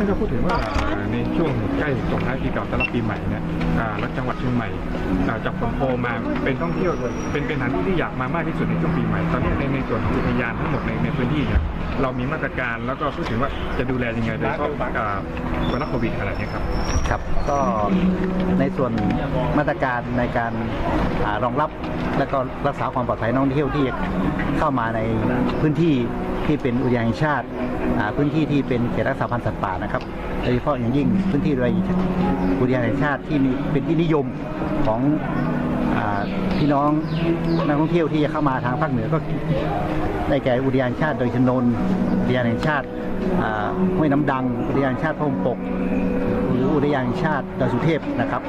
ถ้าจะพูดถึงว่าในช่วงใกล้ส่งท้ายปีเก่าต้อนรับปีใหม่เนี่ยอ่าแล้วจังหวัดเชียงใหม่จากผลโพลมาเป็นท่องเที่ยวเป็นเป็นสถานที่ที่อยากมามากที่สุดในช่วงปีใหม่ ตอนนี้ในในส่วนของอุทยานทั้งหมดในในพื้นที่เนี่ยเรามีมาตรการแล้วก็พูดถึงว่าจะดูแลยังไงโดยเฉพาะอ่าไวรัสโควิดอะไรเนี่ยครับครับก็ในส่วนมาตรการในการรองรับและก็รักษาความปลอดภัยนักท่องเที่ยวที่เข้ามาในพื้นที่ ที่เป็นอุทยานแห่งชาติพื้นที่ที่เป็นเขตรักษาพันธุ์สัตว์ป่านะครับโดยเฉพาะอย่างยิ่งพื้นที่โดยอุทยานแห่งชาติที่มีเป็นที่นิยมของอพี่น้องนักท่องเที่ยวที่จะเข้ามาทางภาคเหนือก็ได้แก่อุทยานชาติโดอยชนน อุทยานแห่งชาติห้วยน้ำดัง อุทยานชาติพระองค์ปก ทยานชาติดอยสุเทพนะครับ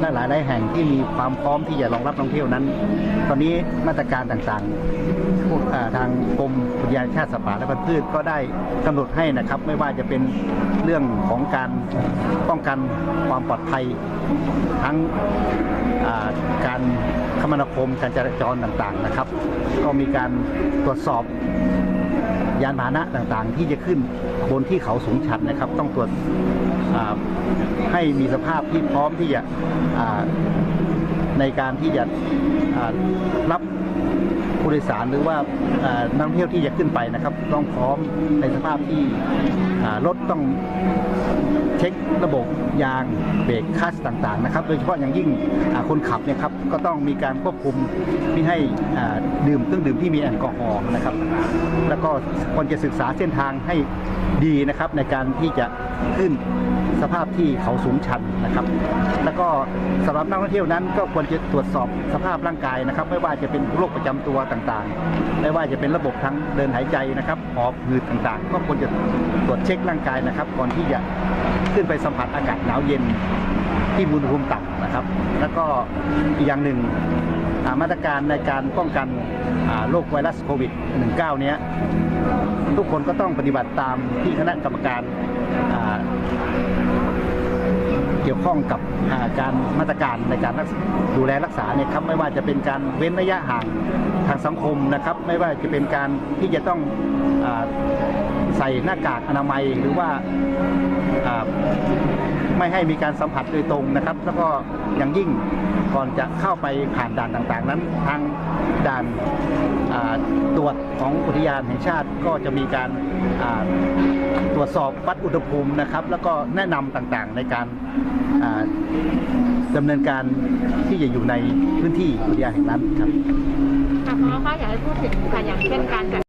และหลายหลายแห่งที่มีความพร้อมที่จะรองรับนักท่องเที่ยวนั้น ตอนนี้มาตรการต่างๆทางกรมอุทยานชาติสัตว์ป่าและพันธุ์พืชก็ได้กำหนดให้นะครับ ไม่ว่าจะเป็นเรื่องของการป้องกันความปลอดภัยทั้งการคมนาคมการจราจรต่างๆนะครับ ก็มีการตรวจสอบ ยานพาหนะต่างๆ ที่จะขึ้นบนที่เขาสูงชันนะครับ ต้องตรวจให้มีสภาพที่พร้อมที่จะในการที่จะรับ ผู้โดยสารหรือว่านักท่องเที่ยวที่จะขึ้นไปนะครับ ต้องพร้อมในสภาพที่รถต้องเช็คระบบยางเบรกคัสต่างๆนะครับ โดยเฉพาะอย่างยิ่งคนขับเนี่ยครับก็ต้องมีการควบคุมไม่ให้ดื่มเครื่องดื่มที่มีแอลกอฮอล์นะครับ แล้วก็ควรจะศึกษาเส้นทางให้ดีนะครับในการที่จะ ขึ้นสภาพที่เขาสูงชันนะครับ แล้วก็สำหรับนักท่องเที่ยวนั้นก็ควรจะตรวจสอบสภาพร่างกายนะครับ ไม่ว่าจะเป็นโรคประจำตัวต่างๆ ไม่ว่าจะเป็นระบบทางเดินหายใจนะครับหอบหืดต่างๆ ก็ควรจะตรวจเช็คร่างกายนะครับ ก่อนที่จะขึ้นไปสัมผัสอากาศหนาวเย็น ที่อุณหภูมิต่ำนะครับ แล้วก็อีกอย่างหนึ่งมาตรการในการป้องกันโรคไวรัสโควิด -19 เนี้ยทุกคนก็ต้องปฏิบัติตามที่คณะกรรมการ ข้องกับาการมาตรการในการดูแลรักษาเนี่ยครับไม่ว่าจะเป็นการเว้นระยะห่างทางสังคมนะครับ ไม่ว่าจะเป็นการที่จะต้องอใส่หน้ากากอนามัยหรือว่าไม่ให้มีการสัมผัสโดยตรงนะครับ แล้วก็อย่างยิ่งก่อนจะเข้าไปผ่านด่านต่างๆ นั้น ทางด่านาตรวจของอุทยานแห่งชาติก็จะมีการาตร วจสอบวัดอุณหภูมินะครับ แล้วก็แนะนำต่างๆในการอ่าดำเนินการที่จะอยู่ในพื้นที่อุทยานแห่งนั้นครับ ค่ะพ่อคะอยากให้พูดถึงค่ะอย่างเช่นการจัด